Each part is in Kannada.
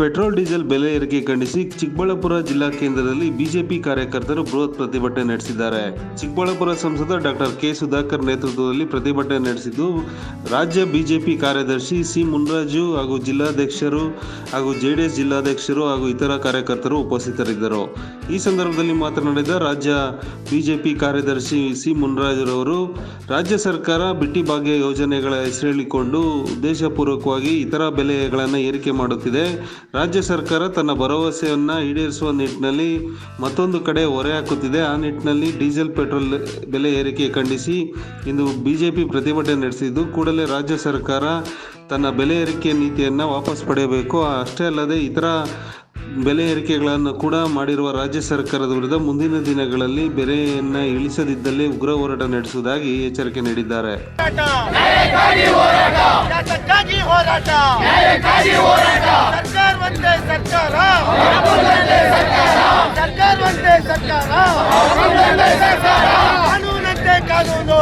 ಪೆಟ್ರೋಲ್, ಡೀಸೆಲ್ ಬೆಲೆ ಏರಿಕೆ ಖಂಡಿಸಿ ಚಿಕ್ಕಬಳ್ಳಾಪುರ ಜಿಲ್ಲಾ ಕೇಂದ್ರದಲ್ಲಿ ಬಿಜೆಪಿ ಕಾರ್ಯಕರ್ತರು ಬೃಹತ್ ಪ್ರತಿಭಟನೆ ನಡೆಸಿದ್ದಾರೆ. ಚಿಕ್ಕಬಳ್ಳಾಪುರ ಸಂಸದ ಡಾಕ್ಟರ್ ಕೆ. ಸುಧಾಕರ್ ನೇತೃತ್ವದಲ್ಲಿ ಪ್ರತಿಭಟನೆ ನಡೆಸಿದ್ದು, ರಾಜ್ಯ ಬಿಜೆಪಿ ಕಾರ್ಯದರ್ಶಿ ಸಿ. ಮುನ್ರಾಜು ಹಾಗೂ ಜಿಲ್ಲಾಧ್ಯಕ್ಷರು ಹಾಗೂ ಜೆಡಿಎಸ್ ಜಿಲ್ಲಾಧ್ಯಕ್ಷರು ಹಾಗೂ ಇತರ ಕಾರ್ಯಕರ್ತರು ಉಪಸ್ಥಿತರಿದ್ದರು. ಈ ಸಂದರ್ಭದಲ್ಲಿ ಮಾತನಾಡಿದ ರಾಜ್ಯ ಬಿಜೆಪಿ ಕಾರ್ಯದರ್ಶಿ ಸಿ. ಮುನ್ರಾಜುರವರು, ರಾಜ್ಯ ಸರ್ಕಾರ ಬಿಟ್ಟಿ ಭಾಗ್ಯ ಯೋಜನೆಗಳ ಹೆಸರೇಳಿಕೊಂಡು ಉದ್ದೇಶಪೂರ್ವಕವಾಗಿ ಇತರ ಬೆಲೆಗಳನ್ನು ಏರಿಕೆ ಮಾಡುತ್ತಿದೆ. ರಾಜ್ಯ ಸರ್ಕಾರ ತನ್ನ ಭರವಸೆಯನ್ನು ಈಡೇರಿಸುವ ನಿಟ್ಟಿನಲ್ಲಿ ಮತ್ತೊಂದು ಕಡೆ ಹೊರೆ ಹಾಕುತ್ತಿದೆ. ಆ ನಿಟ್ಟಿನಲ್ಲಿ ಡೀಸೆಲ್ ಪೆಟ್ರೋಲ್ ಬೆಲೆ ಏರಿಕೆ ಖಂಡಿಸಿ ಇಂದು ಬಿಜೆಪಿ ಪ್ರತಿಭಟನೆ ನಡೆಸಿದ್ದು, ಕೂಡಲೇ ರಾಜ್ಯ ಸರ್ಕಾರ ತನ್ನ ಬೆಲೆ ಏರಿಕೆ ನೀತಿಯನ್ನು ವಾಪಸ್ ಪಡೆಯಬೇಕು. ಅಷ್ಟೇ ಅಲ್ಲದೆ ಇತರ ಬೆಲೆ ಏರಿಕೆಗಳನ್ನು ಕೂಡ ಮಾಡಿರುವ ರಾಜ್ಯ ಸರ್ಕಾರದ ವಿರುದ್ಧ ಮುಂದಿನ ದಿನಗಳಲ್ಲಿ ಬೆಲೆಯನ್ನು ಇಳಿಸದಿದ್ದಲ್ಲಿ ಉಗ್ರ ಹೋರಾಟ ನಡೆಸುವುದಾಗಿ ಎಚ್ಚರಿಕೆ ನೀಡಿದ್ದಾರೆ. ನ್ಯಾಯಕ್ಕಾಗಿ ಹೋರಾಟ. ಸರ್ಕಾರವಂತೆ ಸರ್ಕಾರ. ಸರ್ಕಾರ. ಒಂದೇ ಸರ್ಕಾರ. ಕಾನೂನಂತೆ ಕಾನೂನು.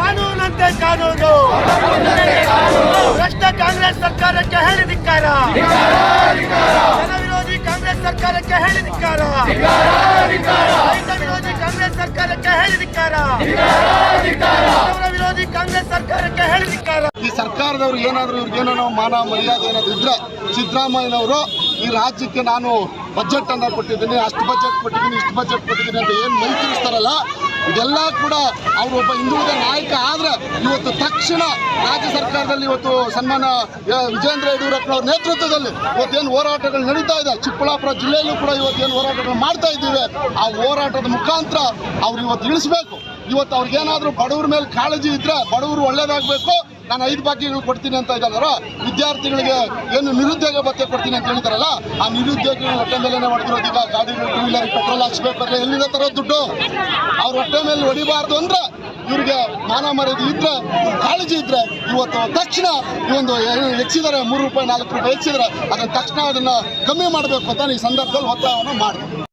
ಕಾನೂನಂತೆ ಕಾನೂನು. ಭ್ರಷ್ಟ ಕಾಂಗ್ರೆಸ್ ಸರ್ಕಾರಕ್ಕೆ ಹೇಳಿದಿಕ್ಕಾರ ಜನ ವಿರೋಧಿ ಕಾಂಗ್ರೆಸ್ ಸರ್ಕಾರಕ್ಕೆ ಹೇಳಿ ಧಿಕ್ಕಾರ. ರೈತ ವಿರೋಧಿ ಕಾಂಗ್ರೆಸ್ ಸರ್ಕಾರಕ್ಕೆ ಹೇಳಿದಿಕ್ಕಾರ ಬಡವರ ಈ ಸರ್ಕಾರದವ್ರು ಏನಾದರೂ ಇವ್ರಿಗೇನೋ ನಾವು ಮಾನ ಮರ್ಯಾದೆ ಏನಾದ್ರು ಇದ್ರೆ ಸಿದ್ದರಾಮಯ್ಯನವರು ಈ ರಾಜ್ಯಕ್ಕೆ ನಾನು ಬಜೆಟ್ ಅನ್ನ ಕೊಟ್ಟಿದ್ದೀನಿ, ಅಷ್ಟು ಬಜೆಟ್ ಕೊಟ್ಟಿದ್ದೀನಿ, ಇಷ್ಟು ಬಜೆಟ್ ಕೊಟ್ಟಿದ್ದೀನಿ ಅಂತ ಏನು ಮೈ ತಿಳಿಸ್ತಾರಲ್ಲ ಇದೆಲ್ಲ ಕೂಡ ಒಬ್ಬ ಹಿಂದುಳಿದ ನಾಯಕ ಆದ್ರೆ ಇವತ್ತು ತಕ್ಷಣ ರಾಜ್ಯ ಸರ್ಕಾರದಲ್ಲಿ ಇವತ್ತು ಸನ್ಮಾನ ವಿಜೇಂದ್ರ ಯಡಿಯೂರಪ್ಪನವ್ರ ನೇತೃತ್ವದಲ್ಲಿ ಇವತ್ತೇನು ಹೋರಾಟಗಳು ನಡೀತಾ ಇದೆ. ಚಿಕ್ಕಬಳ್ಳಾಪುರ ಜಿಲ್ಲೆಯಲ್ಲೂ ಕೂಡ ಇವತ್ತೇನು ಹೋರಾಟಗಳು ಮಾಡ್ತಾ ಇದ್ದೀವಿ. ಆ ಹೋರಾಟದ ಮುಖಾಂತರ ಅವ್ರು ಇವತ್ತು ಇಳಿಸ್ಬೇಕು. ಇವತ್ತು ಅವ್ರಿಗೇನಾದರೂ ಬಡವ್ರ ಮೇಲೆ ಕಾಳಜಿ ಇದ್ರೆ ಬಡವರು ಒಳ್ಳೇದಾಗಬೇಕು. ನಾನು ಐದು ಭಾಗ್ಯಗಳು ಕೊಡ್ತೀನಿ ಅಂತ ಇದ್ದಾರ ವಿದ್ಯಾರ್ಥಿಗಳಿಗೆ ಏನು ನಿರುದ್ಯೋಗ ಭತ್ಯೆ ಕೊಡ್ತೀನಿ ಅಂತ ಹೇಳಿದಾರಲ್ಲ, ಆ ನಿರುದ್ಯೋಗಿಗಳು ಹೊಟ್ಟೆ ಮೇಲೆ ಹೊಡೆದಿರೋದು ಗಾಡಿಗಳು ಟೂ ವೀಲರ್ ಪೆಟ್ರೋಲ್ ಹಾಕ್ಸ್ಬೇಕಾದ್ರೆ ಎಲ್ಲಿಂದ ತರೋ ದುಡ್ಡು? ಅವ್ರ ಹೊಟ್ಟೆ ಮೇಲೆ ಹೊಡಿಬಾರ್ದು ಅಂದ್ರೆ ಇವ್ರಿಗೆ ಮಾನ ಮರ್ಯಾದೆ ಇದ್ರೆ ಕಾಳಜಿ ಇದ್ರೆ, ಇವತ್ತು ತಕ್ಷಣ ಈ ಒಂದು ಹೆಚ್ಚಿದರೆ ಮೂರು ರೂಪಾಯಿ, ನಾಲ್ಕು ರೂಪಾಯಿ ಹೆಚ್ಚಿದ್ರೆ ಅದನ್ನ ತಕ್ಷಣ ಅದನ್ನ ಕಮ್ಮಿ ಮಾಡಬೇಕು ಅಂತ ಈ ಸಂದರ್ಭದಲ್ಲಿ ಒತ್ತಾಯವನ್ನು ಮಾಡಿದೆ.